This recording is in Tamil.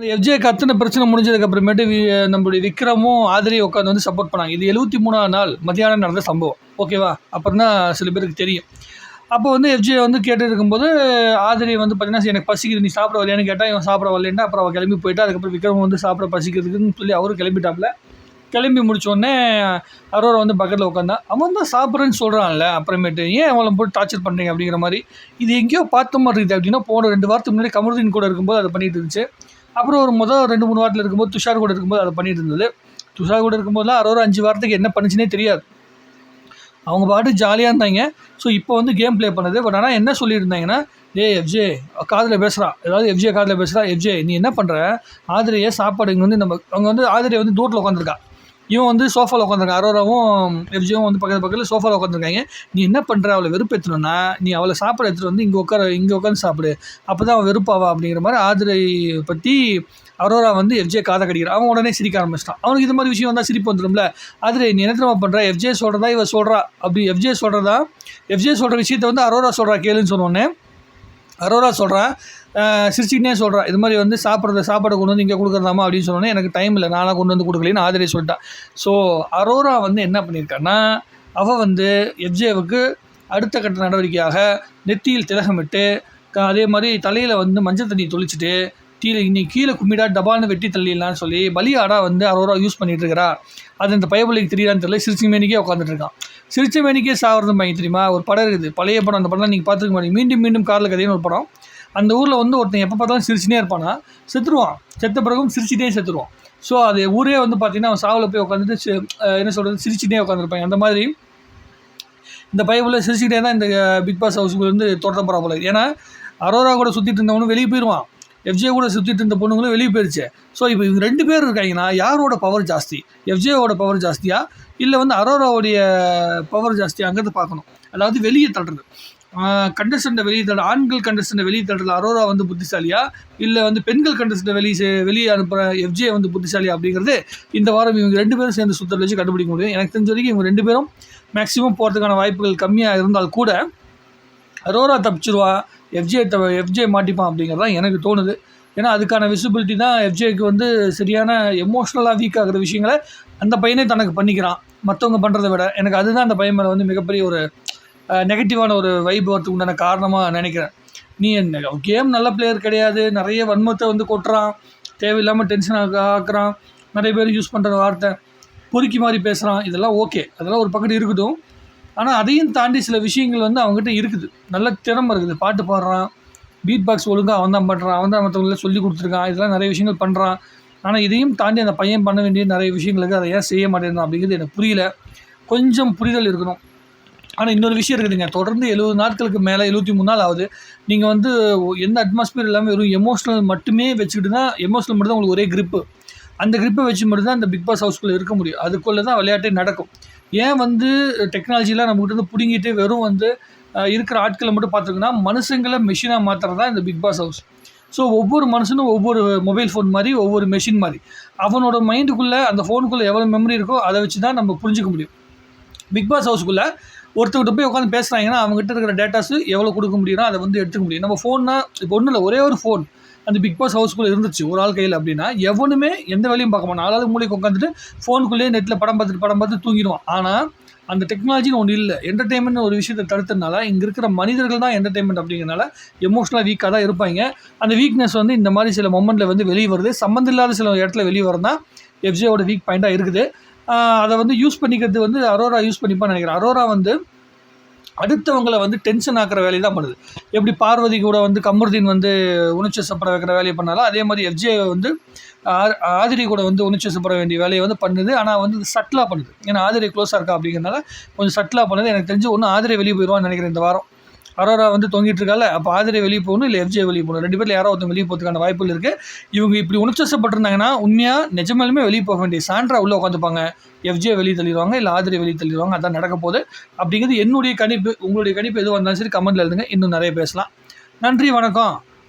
எஃப்ஜே கத்துன பிரச்சனை முடிஞ்சதுக்கு அப்புறமேட்டு வி- நம்மளுடைய விக்ரமும் ஆதிரி உட்காந்து வந்து சப்போர்ட் பண்ணாங்க. இது எழுபத்தி மூணாவது நாள் மத்தியானம் நடந்த சம்பவம். ஓகேவா அப்புறம் தான் சில பேருக்கு தெரியும். அப்போ வந்து எஃப்ஜே வந்து கேட்டு இருக்கும்போது ஆதிரி வந்து பார்த்தீங்கன்னா எனக்கு பசிக்குது. நீ சாப்பிட வரலையான்னு கேட்டால் இவன் சாப்பிட வரலன்ட்டு அப்புறம் அவள் கிளம்பி போயிட்டு. அதுக்கப்புறம் விக்ரம் வந்து சாப்பிட பசிக்கிறதுக்குன்னு சொல்லி அவரும் கிளம்பிட்டாப்புல. கிளம்பி முடிச்சோடனே அரோரா வந்து பக்கத்தில் உட்காந்தான் அவன் தான் சாப்பிட்றேன்னு சொல்கிறான்ல அப்புறமேட்டு. ஏன் அவளை போட்டு டார்ச்சர் பண்ணுறீங்க அப்படிங்கிற மாதிரி. இது எங்கேயோ பார்த்த மாதிரி இருக்குது அப்படின்னா போன ரெண்டு வாரத்துக்கு முன்னாடி கமருதீன் கூட இருக்கும்போது அதை பண்ணிட்டு இருந்துச்சு. அப்புறம் ஒரு முதல் ரெண்டு மூணு வாரத்தில் இருக்கும்போது துஷார் கூட இருக்கும்போது அதை பண்ணிட்டு இருந்தது. துஷார் கூட இருக்கும்போதுலாம் அரோரா அஞ்சு வாரத்துக்கு என்ன பண்ணுச்சுனே தெரியாது. அவங்க பாட்டு ஜாலியாக இருந்தாங்க. ஸோ இப்போ வந்து கேம் ப்ளே பண்ணுது. பட் ஆனால் என்ன சொல்லியிருந்தாங்கன்னா ஏ எஃப்ஜே காதில் பேசுகிறா ஏதாவது எஃப்ஜே காதில் பேசுகிறா எஃப்ஜே நீ என்ன பண்ணுற ஆதிரியை சாப்பாடு இங்கே வந்து நம்ம அவங்க வந்து ஆதிரியை வந்து தூட்டில் உட்காந்துருக்கா இவன் வந்து சோஃபாவில் உட்காந்துருக்கான் அரோராவும் எஃப்ஜியும் வந்து பக்கத்து பக்கத்தில் சோஃபாவில் உட்காந்துருக்காங்க நீ என்ன பண்ணுற அவளை வெறுப்பேற்றணும்னா நீ அவளை சாப்பிட எடுத்துகிட்டு வந்து இங்கே உட்கார இங்கே உட்காந்து சாப்பிடு. அப்போ தான் அவன் வெறுப்பாவா அப்படிங்கிற மாதிரி ஆதிரை பற்றி அரோரா வந்து எஃப்ஜே காதை கடிக்கிறான் அவன் உடனே சிரிக்க ஆரம்பிச்சிட்டான். அவனுக்கு இது மாதிரி விஷயம் வந்தால் சிரிப்பு வந்துடும்ல ஆதிரை நீ என்ன பண்ணுற எஃப்ஜே சொல்கிறதா இவ சொல்கிறா அப்படி எஃப்ஜே சொல்கிறதா எஃப்ஜே சொல்கிற விஷயத்தை வந்து அரோரா சொல்கிறா கேளுன்னு சொன்னோடனே அரோரா சொல்கிறேன் சிரிச்சுக்கிட்டே சொல்கிறேன் இது மாதிரி வந்து சாப்பிட்றத சாப்பாடு கொண்டு வந்து இங்கே கொடுக்குறதாமா அப்படின்னு சொன்னோன்னே எனக்கு டைம் இல்லை நானாக கொண்டு வந்து கொடுக்கலன்னு ஆதிரை சொல்லிட்டான். ஸோ அரோரா வந்து என்ன பண்ணியிருக்கான்னா அவள் வந்து எஃப்ஜேவுக்கு அடுத்த கட்ட நடவடிக்கையாக நெத்தியில் திலகமிட்டு அதே மாதிரி தலையில் வந்து மஞ்சள் தண்ணி தொளிச்சுட்டு கீழே நீ கீழே கும்மிடா டபால்னு வெட்டி தள்ளிடலான்னு சொல்லி பலியாடா வந்து அரோரா யூஸ் பண்ணிகிட்டு இருக்கிறா அது இந்த பயபலிக்கு தெரியலான்னு தெரியல. சிரிச்சி மேனிக்கே உட்காந்துட்டு இருக்கான். சிரிச்ச மேனிக்கே சாகிறது பையன் தெரியுமா? ஒரு படம் இருக்குது. பழைய படம். அந்த படம் நீங்கள் பார்த்துருக்க மாட்டீங்க. மீண்டும் மீண்டும் காரில் கதைன்னு ஒரு படம். அந்த ஊரில் வந்து ஒருத்தன் எப்போ பார்த்தாலும் சிரிச்சுனே இருப்பானா? செத்துருவான். செத்த பிறகும் சிரிச்சிட்டே செத்துருவான். ஸோ அது ஊரே வந்து பார்த்தீங்கன்னா அவன் சாவில் போய் உட்காந்துட்டு என்ன சொல்கிறது சிரிச்சுட்டே உட்காந்துருப்பாங்க அந்த மாதிரி இந்த பைபிளில் சிரிச்சுக்கிட்டே தான் இந்த பிக் பாஸ் ஹவுஸுக்கு வந்து தொடர போகிறா போல ஏன்னா அரோரா கூட சுற்றிட்டு இருந்தவனும் வெளியே போயிடுவான் எஃப்ஜே கூட சுற்றிட்டு இருந்த பொண்ணுங்களும் வெளியே போயிடுச்சு ஸோ இப்போ இவங்க ரெண்டு பேர் இருக்காங்கன்னா யாரோட பவர் ஜாஸ்தி? எஃப்ஜேவோட பவர் ஜாஸ்தியா? இல்லை வந்து அரோராவுடைய பவர் ஜாஸ்தியாங்கிறது பார்க்கணும். அதாவது வெளியே தள்ளுறது. கண்டஸ்டண்ட்டை வெளியே தள்ள ஆண்கள் கண்டஸ்டண்ட்டை வெளியே தள்ளுறதுல அரோரா வந்து புத்திசாலியா? இல்லை வந்து பெண்கள் கண்டஸ்டண்ட்டை வெளியே வெளியே அனுப்புகிற எஃப்ஜே வந்து புத்திசாலியா அப்படிங்கிறது இந்த வாரம் இவங்க ரெண்டு பேரும் சேர்ந்து சுத்தத்தில் வச்சு கண்டுபிடிக்க முடியும். எனக்கு தெரிஞ்ச வரைக்கும் இவங்க ரெண்டு பேரும் மேக்ஸிமம் போகிறதுக்கான வாய்ப்புகள் கம்மியாக இருந்தால் கூட அரோரா தப்பிச்சிருவா எஃப்ஜே த எஃப்ஜே மாட்டிப்பான் அப்படிங்கிறது தான் எனக்கு தோணுது. ஏன்னா அதுக்கான விசிபிலிட்டி தான் எஃப்ஜேக்கு வந்து சரியான எமோஷ்னலாக வீக் ஆகுற விஷயங்களை அந்த பையனே தனக்கு பண்ணிக்கிறான். மற்றவங்க பண்ணுறதை விட எனக்கு அதுதான் அந்த பையன் மேலே வந்து மிகப்பெரிய ஒரு நெகட்டிவான ஒரு வைப் வரத்துக்கு உண்டான காரணமாக நினைக்கிறேன். நீ என்ன கேம் நல்ல பிளேயர் கிடையாது. நிறைய வன்மத்தை வந்து கொட்டுறான். தேவையில்லாமல் டென்ஷன் ஆக்குறான். நிறைய பேர் யூஸ் பண்ணுற வார்த்தை பொறுக்கி மாதிரி பேசுகிறான் இதெல்லாம் ஓகே அதெல்லாம் ஒரு பக்கத்து இருக்கட்டும். ஆனால் அதையும் தாண்டி சில விஷயங்கள் வந்து அவங்ககிட்ட இருக்குது. நல்ல திறமை இருக்குது. பாட்டு பாடுறான். பீட் பாக்ஸ் ஒழுங்காக அவன் தான் பண்ணுறான் அவன் தான் மற்றவங்கள சொல்லி கொடுத்துருக்கான். இதெல்லாம் நிறைய விஷயங்கள் பண்ணுறான் ஆனால் இதையும் தாண்டி அந்த பையன் பண்ண வேண்டிய நிறைய விஷயங்களுக்கு அதை ஏன் செய்ய மாட்டேங்கிறான் அப்படிங்கிறது எனக்கு புரியல. கொஞ்சம் புரிதல் இருக்கணும். ஆனால் இன்னொரு விஷயம் இருக்குதுங்க. தொடர்ந்து எழுபது நாட்களுக்கு மேலே எழுபத்தி மூணு நாள் ஆகுது. நீங்கள் வந்து எந்த அட்மாஸ்பியர் இல்லாமல் வெறும் எமோஷனல் மட்டுமே வச்சுக்கிட்டு தான் எமோஷனல் மட்டும் தான் உங்களுக்கு ஒரே கிரிப்பு அந்த கிரிப்பை வச்சு மட்டும்தான் அந்த பிக் பாஸ் ஹவுஸ்குள்ளே இருக்க முடியும். அதுக்குள்ளே தான் விளையாட்டே நடக்கும். ஏன் வந்து டெக்னாலஜிலாம் நம்மகிட்ட வந்து பிடுங்கிட்டு வெறும் வந்து இருக்கிற ஆட்களை மட்டும் பார்த்துருக்குன்னா மனுஷங்களை மிஷினாக மாற்றுறது தான் இந்த பிக் பாஸ் ஹவுஸ் ஸோ ஒவ்வொரு மனுஷனும் ஒவ்வொரு மொபைல் ஃபோன் மாதிரி ஒவ்வொரு மெஷின் மாதிரி. அவனோட மைண்டுக்குள்ளே அந்த ஃபோனுக்குள்ளே எவ்வளோ மெமரி இருக்கோ அதை வச்சு தான் நம்ம புரிஞ்சுக்க முடியும். பிக் பாஸ் ஹவுஸ்க்குள்ளே ஒருத்தர்கிட்ட போய் உட்காந்து பேசுகிறாங்கன்னா அவங்ககிட்ட இருக்கிற டேட்டாஸு எவ்வளோ கொடுக்க முடியுமோ அதை வந்து எடுத்துக்க முடியும். நம்ம ஃபோன்னா இப்போ ஒன்றும் இல்லை ஒரே ஒரு ஃபோன் அந்த பிக் பாஸ் ஹவுஸ்க்குள்ளே இருந்துச்சு ஒரு ஆள் கையில் அப்படின்னா எவனுமே எந்த வேலையும் பார்க்க மாட்டான். ஆளாவது மூலிக்கு உட்காந்துட்டு ஃபோனுக்குள்ளேயே நெட்டில் படம் பார்த்துட்டு படம் பார்த்து தூங்கிடுவான். ஆனால் அந்த டெக்னாலஜின்னு ஒன்று இல்லை. என்டர்டெயின்மெண்ட் ஒரு விஷயத்தை தடுத்ததுனால இங்கே இருக்கிற மனிதர்கள் தான் என்டர்டெயின்மெண்ட் அப்படிங்கிறனால எமோஷனலாக வீக்காக தான் இருப்பாங்க. அந்த வீக்னஸ் வந்து இந்த மாதிரி சில மொமெண்ட்டில் வந்து வெளியே வருது. சம்மந்தம் இல்லாத சில இடத்துல வெளியே வரதான் எஃப்ஜேவோட வீக் பாயிண்ட்டாக இருக்குது. அதை வந்து யூஸ் பண்ணிக்கிறது வந்து அரோரா யூஸ் பண்ணிப்பான்னு நினைக்கிறேன். அரோரா வந்து அடுத்தவங்களை வந்து டென்ஷன் ஆக்கிற வேலையை தான் பண்ணுது. எப்படி பார்வதி கூட வந்து கமருதீன் வந்து உணர்ச்சி சப்பட வைக்கிற வேலையை பண்ணாலும் அதே மாதிரி எஃப்ஜே வந்து ஆ- ஆதிரி கூட வந்து உணர்ச்சி சப்பட வேண்டிய வேலையை வந்து பண்ணுது. ஆனால் வந்து சட்டிலாக பண்ணுது. ஏன்னா ஆதிரி க்ளோஸாக இருக்கா அப்படிங்கிறனால கொஞ்சம் சட்டிலாக பண்ணுது. எனக்கு தெரிஞ்சு ஒன்று ஆதிரி வெளியே போயிடுவான்னு நினைக்கிறேன் இந்த வாரம். அரோரா வந்து தொங்கிட்டு இருக்கால அப்போ ஆதிரை வெளியே போகணும் இல்லை எஃப்ஜே வெளியே போகணும். ரெண்டு பேரில் யாரோ ஒருத்தங்க வெளியே போகிறதுக்கான வாய்ப்புகள் இருக்குது இவங்க இப்படி உணர்ச்சப்பட்டிருந்தாங்கன்னா உண்மையாக நிஜமாலுமே வெளியே போக வேண்டிய சான்றா உள்ளே உட்காந்துப்பாங்க எஃப்ஜே வெளியே தள்ளிடுவாங்க இல்லை ஆதிரை வெளியே தள்ளிடுவாங்க அதான் நடக்க போகுது. அப்படிங்கிறது என்னுடைய கணிப்பு உங்களுடைய கணிப்பு எதுவாக இருந்தாலும் சரி கமெண்ட்டில் எழுதுங்க. இன்னும் நிறைய பேசலாம். நன்றி வணக்கம்.